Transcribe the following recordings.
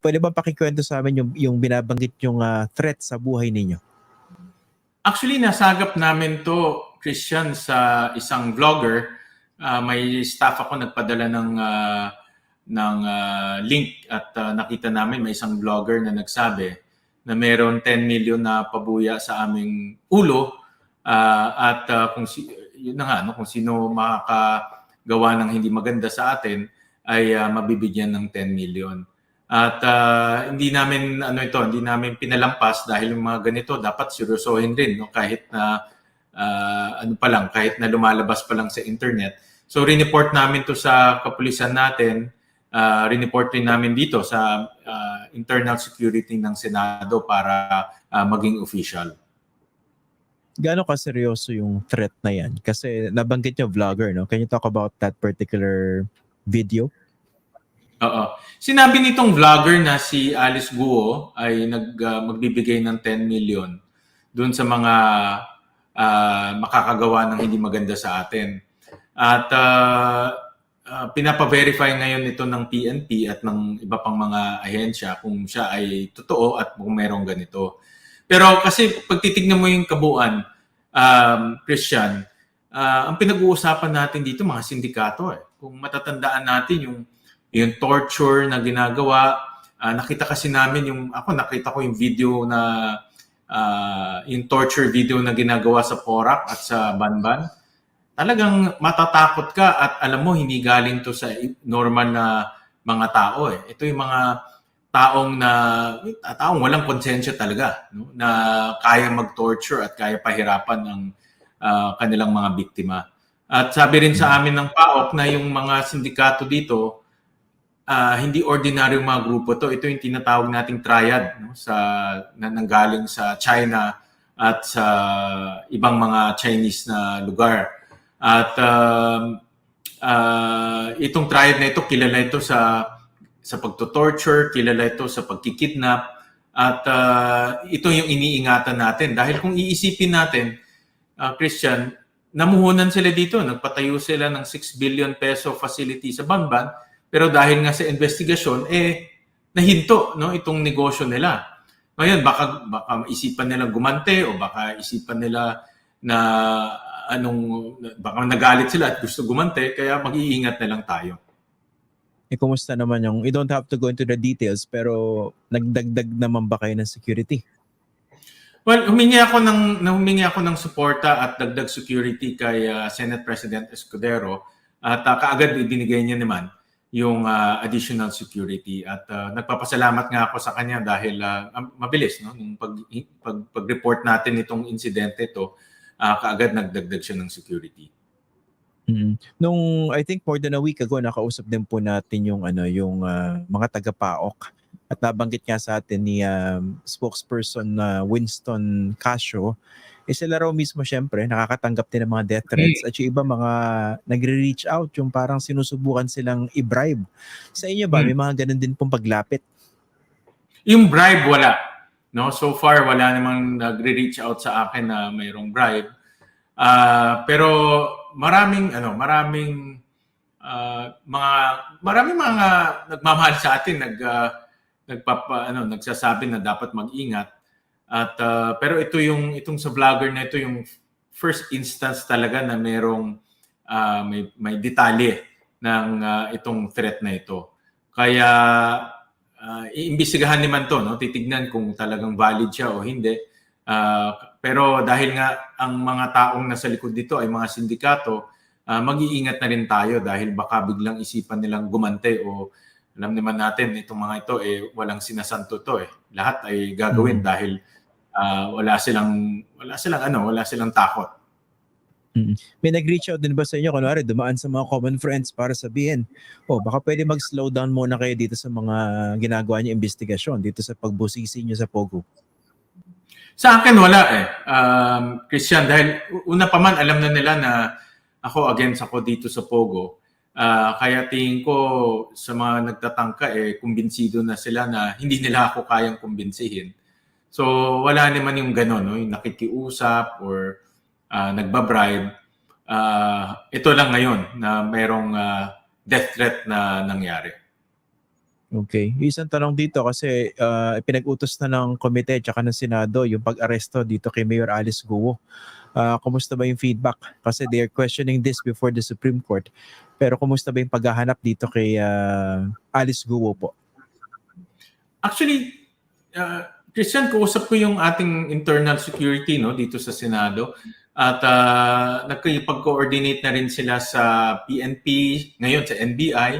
pwede ba pakikwento sa amin yung, yung binabanggit yung ah, threat sa buhay ninyo? Actually, nasagap namin to, Christian, sa isang vlogger. Ah, may staff ako nagpadala ng ah, ng ah, link at ah, nakita namin may isang vlogger na nagsabi na meron 10 million na pabuya sa aming ulo Ah, at ah, kung si, yun na nga no, kung sino makakagawa ng hindi maganda sa atin ay ah, mabibigyan ng 10 million. At ah, hindi namin ano ito, hindi namin pinalampas dahil yung mga ganito dapat seryosohin din no kahit na ah, ano pa lang, kahit na lumalabas pa lang sa internet. So report namin to sa kapulisan natin, uh, report din namin dito sa ah, internal security ng Senado para ah, maging official. Gaano ka seryoso yung threat na yan? Kasi nabanggit niyo vlogger, no? Can you talk about that particular video? Oo. Sinabi nitong vlogger na si Alice Guo ay nag ah, magbibigay ng 10 million doon sa mga ah, makakagawa ng hindi maganda sa atin. At ah, ah, pinapa-verify ngayon ito ng PNP at ng iba pang mga ahensya kung siya ay totoo at kung merong ganito. Pero kasi pag titignan mo yung kabuuan, um, Christian, ah, ang pinag-uusapan natin dito mga sindikato eh. Kung matatandaan natin yung yung torture na ginagawa. Ah, nakita kasi namin yung, ako nakita ko yung video na, ah, yung torture video na ginagawa sa Porac at sa Banban. Talagang matatakot ka at alam mo, hindi galing to sa normal na mga tao eh. Ito yung mga taong na, taong walang konsensya talaga, no? na kaya mag-torture at kaya pahirapan ng ah, kanilang mga biktima. At sabi rin sa amin ng PAOK na yung mga sindikato dito, ah, hindi ordinaryong mga grupo to. Ito yung tinatawag nating triad no? sa na nanggaling sa China at sa ibang mga Chinese na lugar. At um, ah, itong triad na ito, kilala ito sa sa pagto-torture, kilala ito sa pagkikidnap at ah, ito yung iniingatan natin dahil kung iisipin natin ah, Christian, namuhunan sila dito, nagpatayo sila ng 6 billion peso facility sa Banban pero dahil nga sa investigasyon, eh, nahinto no, itong negosyo nila. Ngayon, baka, baka isipan nila gumante o baka isipan nila na anong, baka nagalit sila at gusto gumante, kaya mag-iingat na lang tayo. Eh, kumusta naman yung, you don't have to go into the details, pero nagdagdag naman ba kayo ng security? Well, humingi ako ng humingi ako ng suporta at dagdag security kay uh, Senate President Escudero at uh, kaagad ibinigay niya naman yung uh, additional security at uh, nagpapasalamat nga ako sa kanya dahil uh, mabilis no nung pag, pag pag-report natin itong insidente to uh, kaagad nagdagdag siya ng security. Mm. Nung I think more than a week ago nakausap din po natin yung ano yung ah, mga taga-PAOK at nabanggit nga sa atin ni um, spokesperson na Winston Casio eh sila raw mismo syempre nakakatanggap din ng mga death threats at yung iba mga nagre-reach out yung parang sinusubukan silang i-bribe. Sa inyo ba may mga ganun din pong paglapit? Yung bribe wala. No, so far wala namang nagre-reach out sa akin na mayroong bribe. Ah, pero maraming ano, maraming ah, mga maraming mga nagmamahal sa atin nag ah, nagpapa ano nagsasabi na dapat mag-ingat. At ah, pero ito yung itong sa vlogger na ito yung first instance talaga na merong ah, may may detalye ng ah, itong threat na ito. Kaya ah, iimbestigahan naman to, no? Titignan kung talagang valid siya o hindi. Ah, pero dahil nga ang mga taong nasa likod dito ay mga sindikato, ah, mag-iingat na rin tayo dahil baka biglang isipan nilang gumante o alam naman natin itong mga ito eh walang sinasanto to eh. Lahat ay gagawin Mhm. dahil ah, wala silang wala silang ano, wala silang takot. May nag-reach out din ba sa inyo kunwari dumaan sa mga common friends para sabihin, oh baka pwede mag-slow down muna kayo dito sa mga ginagawa niyo investigasyon dito sa pagbusisi niyo sa Pogo. Sa akin wala eh. Um, Christian, dahil una pa man alam na nila na ako against ako dito sa Pogo. Ah, kaya tingin ko sa mga nagtatangka eh kumbinsido na sila na hindi nila ako kayang kumbinsihin. So wala naman yung gano'n, no? yung nakikiusap or ah, nagbabribe. Ah, ito lang ngayon na mayroong ah, death threat na nangyari. Okay. Yung Isang tanong dito kasi uh, pinag-utos na ng komite at ng Senado yung pag-aresto dito kay Mayor Alice Guo. Ah, kumusta ba yung feedback? Kasi they are questioning this before the Supreme Court. Pero kumusta ba yung paghahanap dito kay ah, Alice Guo po? Actually, uh, Christian, kausap ko yung ating internal security no dito sa Senado at uh, nagkipag-coordinate na rin sila sa PNP, ngayon sa NBI.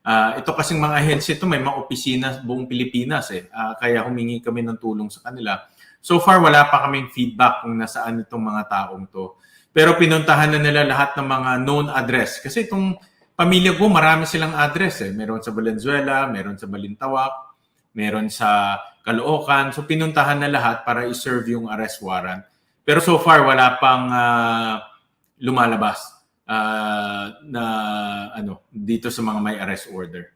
Ah, ito kasing mga ahensya ito, may mga opisina buong Pilipinas eh. Ah, kaya humingi kami ng tulong sa kanila. So far, wala pa kaming feedback kung nasaan itong mga taong to. Pero pinuntahan na nila lahat ng mga known address. Kasi itong pamilya ko, marami silang address eh. Meron sa Valenzuela, meron sa Balintawak, meron sa Caloocan. So pinuntahan na lahat para i-serve yung arrest warrant. Pero so far, wala pang ah, lumalabas ah, na ano dito sa mga may arrest order.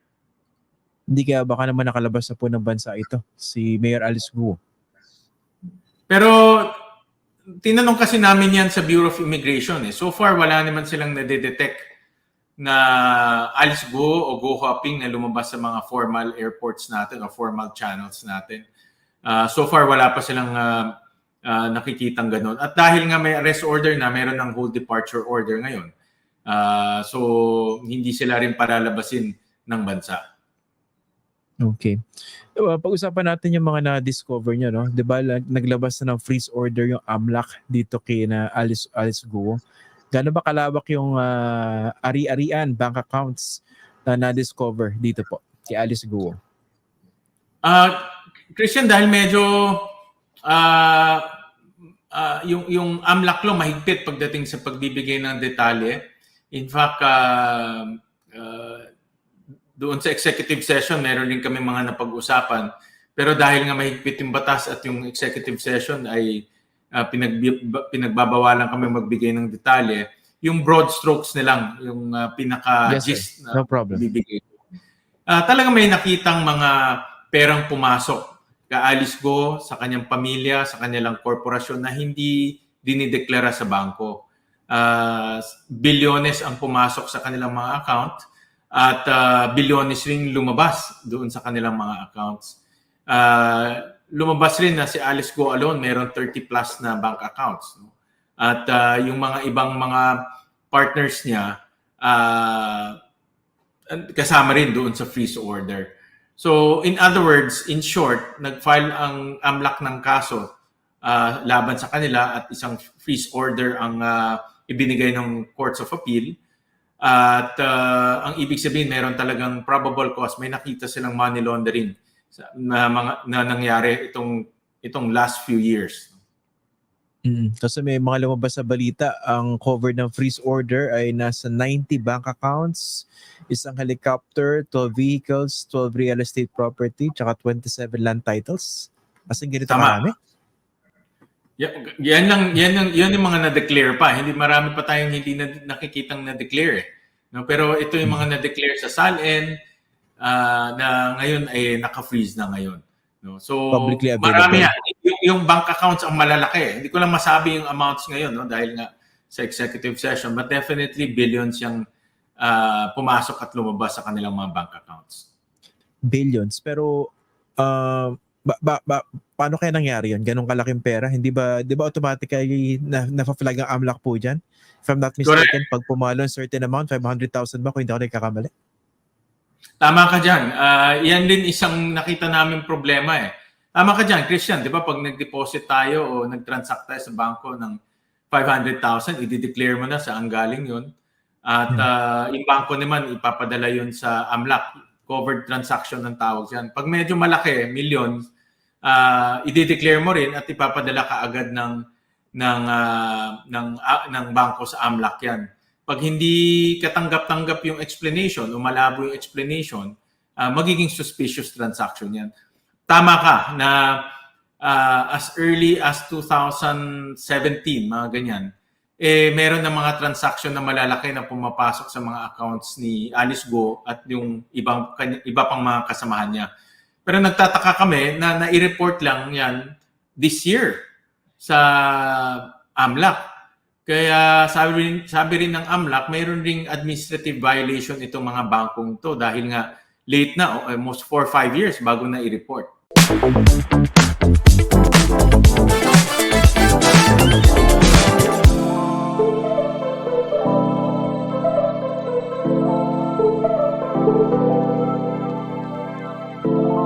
Hindi kaya baka naman nakalabas na po ng bansa ito, si Mayor Alice Guo. Pero tinanong kasi namin yan sa Bureau of Immigration eh. So far wala naman silang nade-detect na Alice Go o Go Hopping na lumabas sa mga formal airports natin o formal channels natin. Ah, so far wala pa silang ah, ah, nakikitang ganun. At dahil nga may arrest order na, meron ng whole departure order ngayon. Ah, so hindi sila rin palalabasin ng bansa. Okay. Uh, pag-usapan natin yung mga na-discover nyo, no? 'Di ba naglabas na ng freeze order yung AMLAC dito kay na Alice Alice Guo. Gaano ba kalawak yung ah, ari-arian, bank accounts na na-discover dito po kay Alice Guo? Ah, Christian, dahil medyo ah ah, yung yung AMLAC law mahigpit pagdating sa pagbibigay ng detalye. In fact, ah, ah, doon sa executive session, meron din kami mga napag-usapan. Pero dahil nga mahigpit yung batas at yung executive session ay ah, pinag, pinagbabawalan kami magbigay ng detalye, yung broad strokes na lang, yung ah, pinaka-gist na No problem. bibigay. Ah, talagang may nakitang mga perang pumasok kaalis go sa kanyang pamilya, sa kanilang korporasyon na hindi dinideklara sa bangko. Ah, bilyones ang pumasok sa kanilang mga account at ah, bilyones rin lumabas doon sa kanilang mga accounts. Ah, lumabas rin na si Alice Go alone meron 30 plus na bank accounts. No? At ah, yung mga ibang mga partners niya ah, kasama rin doon sa freeze order. So, in other words, in short, nag-file ang AMLAC ng kaso ah, laban sa kanila at isang freeze order ang ah, ibinigay ng Courts of Appeal. At ah, ang ibig sabihin, meron talagang probable cause. May nakita silang money laundering na, mga, na nangyari itong, itong last few years. Mm, kasi may mga lumabas sa balita, ang cover ng freeze order ay nasa 90 bank accounts, isang helicopter, 12 vehicles, 12 real estate property, tsaka 27 land titles. As in, ganito Tama. marami. Ya- Yan lang yan ang yan yung mga na-declare pa. Hindi marami pa tayong hindi na, nakikitang na-declare. Eh. No, pero ito yung mga na-declare sa SALN ah, na ngayon ay naka-freeze na ngayon. No. So Publicly available. marami yan. Yung, yung bank accounts ang malalaki. Hindi ko lang masabi yung amounts ngayon no dahil nga sa executive session but definitely billions yung ah, pumasok at lumabas sa kanilang mga bank accounts. Billions. Pero, uh, ba, ba, ba, paano kaya nangyari yun? Ganong kalaking pera? Hindi ba, di ba automatically na, na-flag ang AMLAC po dyan? If I'm not mistaken, pag pumalo certain amount, 500,000 ba kung hindi ako nagkakamali? Tama ka dyan. Ah, yan din isang nakita namin problema eh. Tama ka dyan, Christian. Di ba pag nag-deposit tayo o nag-transact tayo sa bangko ng 500,000, i-declare mo na sa ang galing yun. At ah, yung bangko naman, ipapadala yun sa AMLAC. Covered transaction ng tawag dyan. Pag medyo malaki, millions, ah i-declare mo rin at ipapadala ka agad ng ng ah, ng ah, ng bangko sa AMLAC yan. Pag hindi katanggap-tanggap yung explanation o malabo yung explanation, ah, magiging suspicious transaction yan. Tama ka na ah, as early as 2017, mga ganyan, eh meron ng mga transaction na malalaki na pumapasok sa mga accounts ni Alice Go at yung ibang iba pang mga kasamahan niya. Pero nagtataka kami na nai-report lang yan this year sa AMLAC. Kaya sabi rin, sabi rin ng AMLAC, mayroon ring administrative violation itong mga bangkong to dahil nga late na, almost 4 or 5 years bago na i-report.